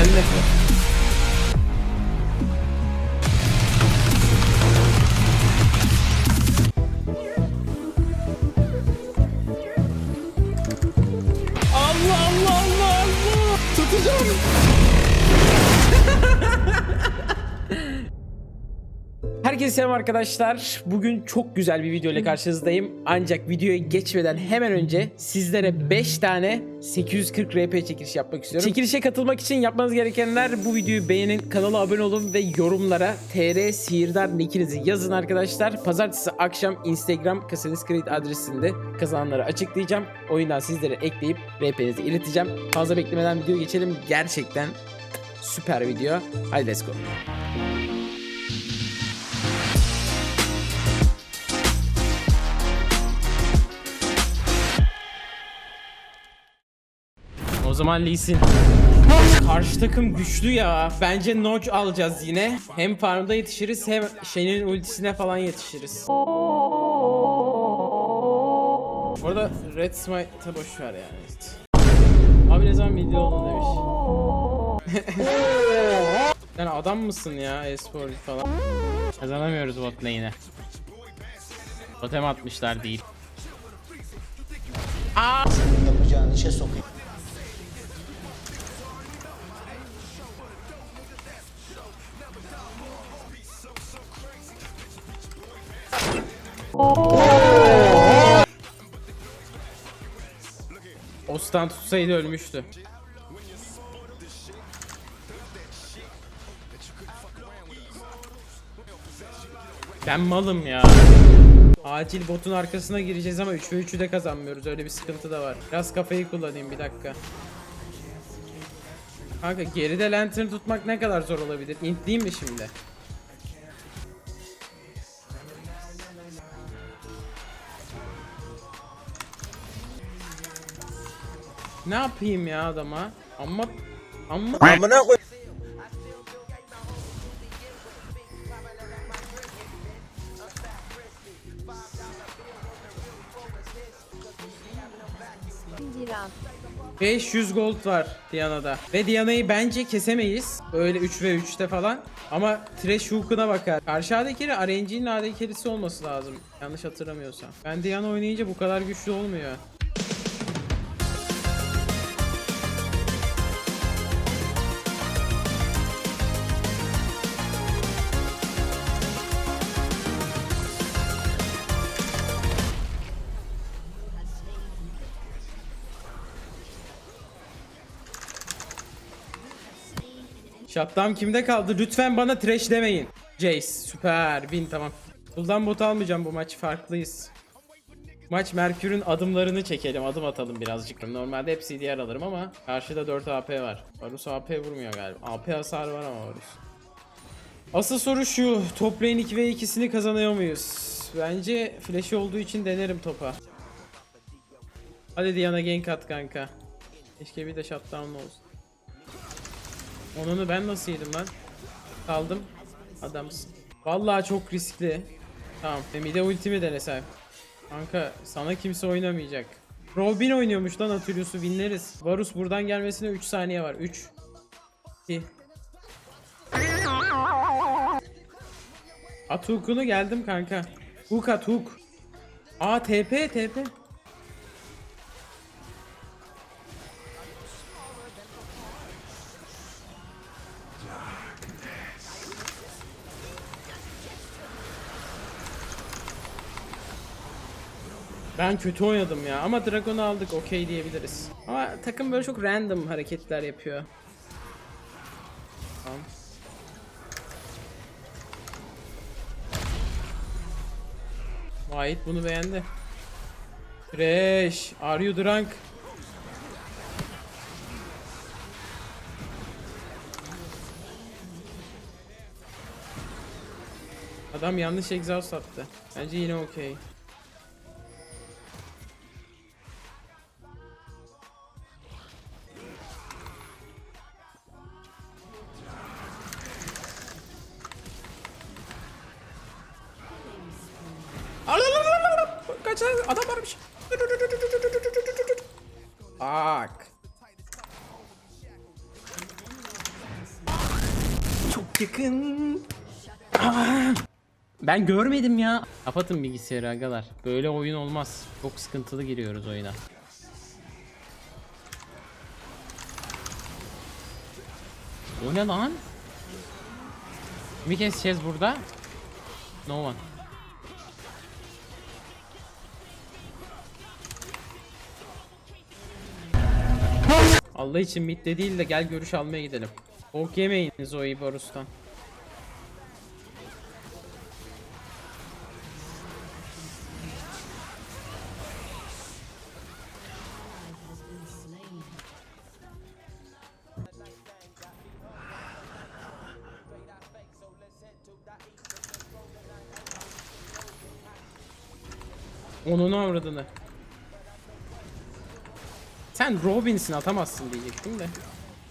beğendi. Allah Allah Allah Allah. Tutacağım. Herkese selam arkadaşlar. Bugün çok güzel bir video ile karşınızdayım. Ancak videoya geçmeden hemen önce sizlere 5 tane 840 RP çekiliş yapmak istiyorum. Çekilişe katılmak için yapmanız gerekenler bu videoyu beğenin, kanala abone olun ve yorumlara TR Sihirdar nickinizi yazın arkadaşlar. Pazartesi akşam Instagram Kasadis Credit adresinde kazananları açıklayacağım. Oyundan sizlere ekleyip RP'nizi ileteceğim. Fazla beklemeden videoya geçelim. Gerçekten süper video. Hadi let's go. O zaman Lee. Karşı takım güçlü ya. Bence Notch alacağız yine. Hem farmda yetişiriz hem Shen'in ultisine falan yetişiriz. Orada Red Smite'a boş ver yani. Abi ne zaman video oldun demiş. Sen adam mısın ya espor falan? Kazanamıyoruz bot lane'e. Totem atmışlar değil. yapacağın işe sokayım. Ostan tutsaydı ölmüştü. Ben malım ya. Acil botun arkasına gireceğiz ama 3 ve 3'ü de kazanmıyoruz. Öyle bir sıkıntı da var. Biraz kafayı kullanayım bir dakika. Kanka geride lantern tutmak ne kadar zor olabilir? İntleyeyim mi şimdi? Ne yapayım ya adama? Ama ama Amına koy. Dilan. 500 gold var Diana'da. Ve Diana'yı bence kesemeyiz. Öyle 3 ve 3'te falan. Ama Thresh hook'una bakar. Karşı AD carry RNG'nin AD carry'si olması lazım. Yanlış hatırlamıyorsam. Ben Diana oynayınca bu kadar güçlü olmuyor. Shutdown kimde kaldı? Lütfen bana trash demeyin. Jace süper. Win tamam. Buldan bot almayacağım bu maç farklıyız. Maç Merkür'ün adımlarını çekelim. Adım atalım birazcık. Normalde hep CDR alırım ama karşıda 4 AP var. Varus AP vurmuyor galiba. AP hasar var ama Varus. Asıl soru şu. Top lane 2 ve 2'sini kazanıyor muyuz? Bence flash olduğu için denerim topa. Hadi Diana gank at kanka. Keşke bir de shutdown olsun. Onunu ben nasıl yedim lan? Kaldım. Adamsın. Vallahi çok riskli. Tamam. Bir de ultimi denesem. Kanka sana kimse oynamayacak. Robin oynuyormuş lan Atilius'u winleriz. Varus buradan gelmesine 3 saniye var. 3 2 At hook'unu geldim kanka. Hook at hook. Aa TP TP. Ben kötü oynadım ya ama Dragon'u aldık okey diyebiliriz. Ama takım böyle çok random hareketler yapıyor. Tamam. Vahit bunu beğendi. Fresh, are you drunk? Adam yanlış egzoz attı. Bence yine okey. Aa! Ben görmedim ya. Kapatın bilgisayarı agalar. Böyle oyun olmaz. Çok sıkıntılı giriyoruz oyuna. O ne lan? Bir keseceğiz burada. No one. Allah için midde değil de gel görüş almaya gidelim. Ok yemeyin Zoe Borus'tan. Onun avradını. Sen Robin'sin atamazsın diyecektim de.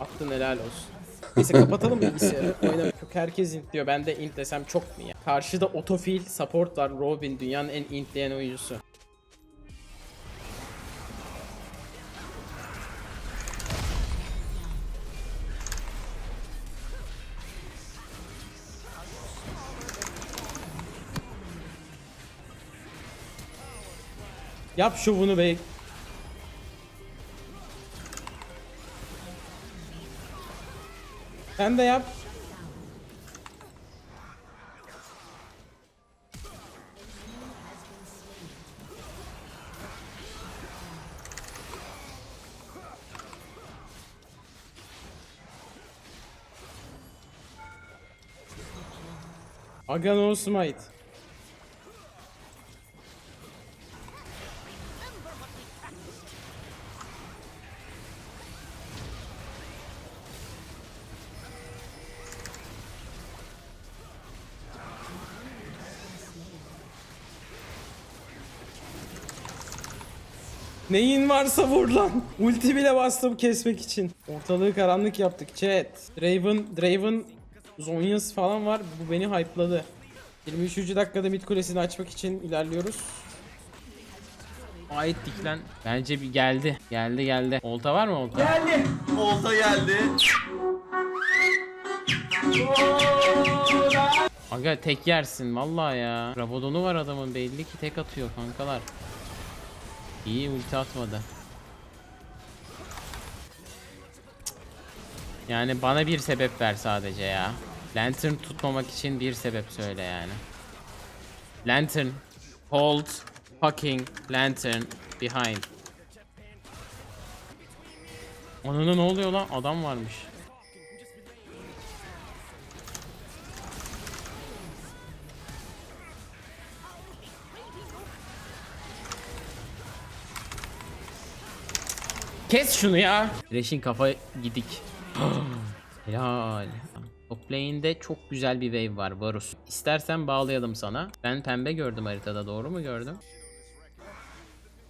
Attın helal olsun. Neyse kapatalım bilgisayarı. Oyna çok herkes int diyor. Ben de int desem çok mu ya? Karşıda otofil support var. Robin dünyanın en intleyen oyuncusu. Yap şovunu be. Sen de yap. Aga no smite. Neyin varsa vur lan. Ulti bile bastım kesmek için. Ortalığı karanlık yaptık chat. Draven, Draven, Zonyas falan var. Bu beni hype'ladı. 23. dakikada mid kulesini açmak için ilerliyoruz. Ait diklen. Bence bir geldi. Geldi geldi. Olta var mı olta? Olta geldi. Aga tek yersin vallahi ya. Rabadonu var adamın belli ki tek atıyor kankalar. İyi ulti atmadı. Yani bana bir sebep ver sadece ya. Lantern tutmamak için bir sebep söyle yani. Lantern. Hold. Fucking lantern. Behind. Onuna ne oluyor lan? Adam varmış. Kes şunu ya. Reşin kafa gidik. Helal. Top lane'de çok güzel bir wave var Varus. İstersen bağlayalım sana. Ben pembe gördüm haritada doğru mu gördüm?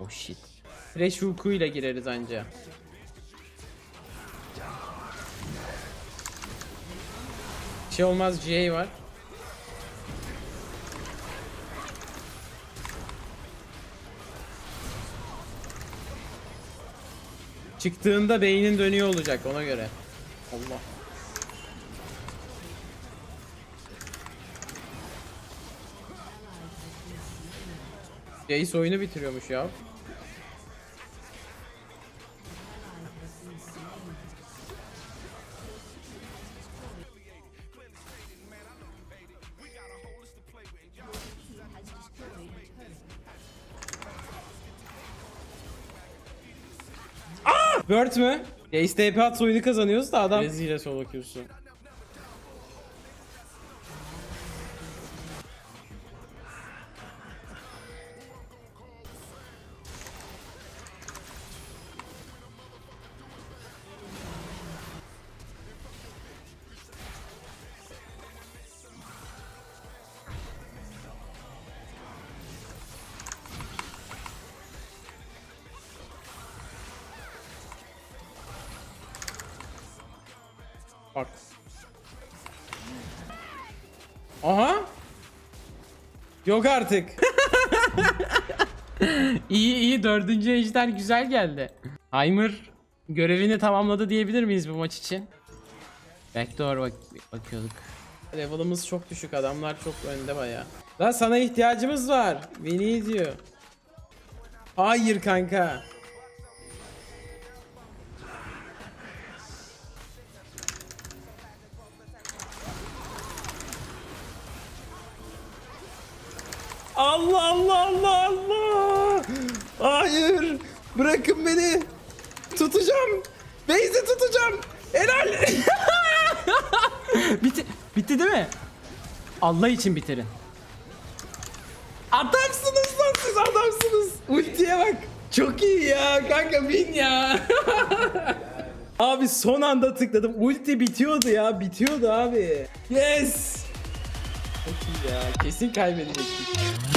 Oh shit. Thresh ile gireriz anca. Bir şey olmaz GA var. Çıktığında beynin dönüyor olacak ona göre. Allah. Jace oyunu bitiriyormuş ya. Word mü? Jace TP at oyunu kazanıyoruz da adam Rezile sol bakıyorsun. Bak. Aha. Yok artık. iyi iyi dördüncü ejder güzel geldi. Heimer görevini tamamladı diyebilir miyiz bu maç için? Backdoor bak bakıyorduk. Level'ımız çok düşük. Adamlar çok önde baya. Lan sana ihtiyacımız var. Beni diyor. Hayır kanka. Allah Allah Allah Allah. Hayır. Bırakın beni. Tutacağım. Beyzi tutacağım. Helal. Bitti, bitti değil mi? Allah için bitirin. Adamsınız lan siz adamsınız. Ultiye bak. Çok iyi ya kanka bin ya. abi son anda tıkladım. Ulti bitiyordu ya. Bitiyordu abi. Yes. Çok iyi ya. Kesin kaybedecektik.